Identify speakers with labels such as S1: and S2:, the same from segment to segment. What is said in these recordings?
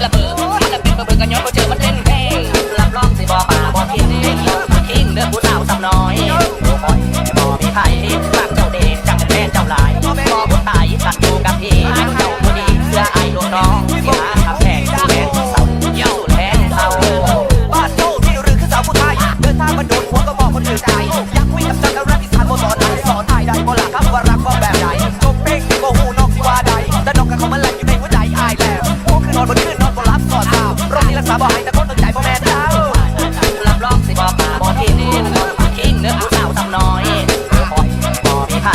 S1: la
S2: นอนบนขึ้นนอนบนรับกอดสาโรคนี้รักษาบ่หายแต่คนสนใจพ่อแม่เจ้า
S1: ลำลองสิบอกมาบอกที่นี่นอนมาคิงเนื้อผู้สาวทำน้อยปล่อยบ่มีไผ่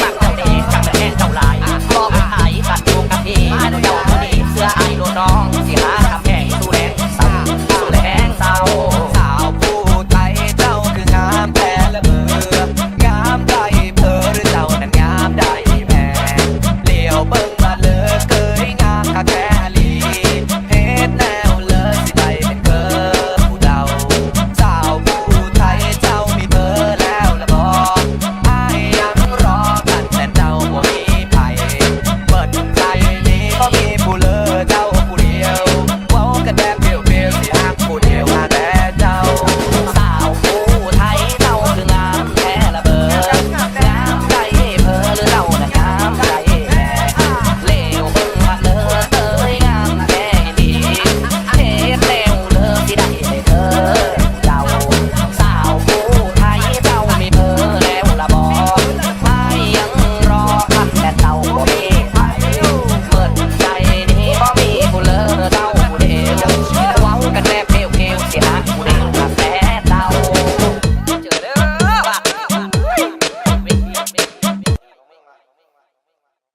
S1: ปักเจ้าดีกักแต่แน่เจ้าลายบอกไผ่ปัดดวงกะทิเจ้าพอนีเสื้อไอ้โลน้อง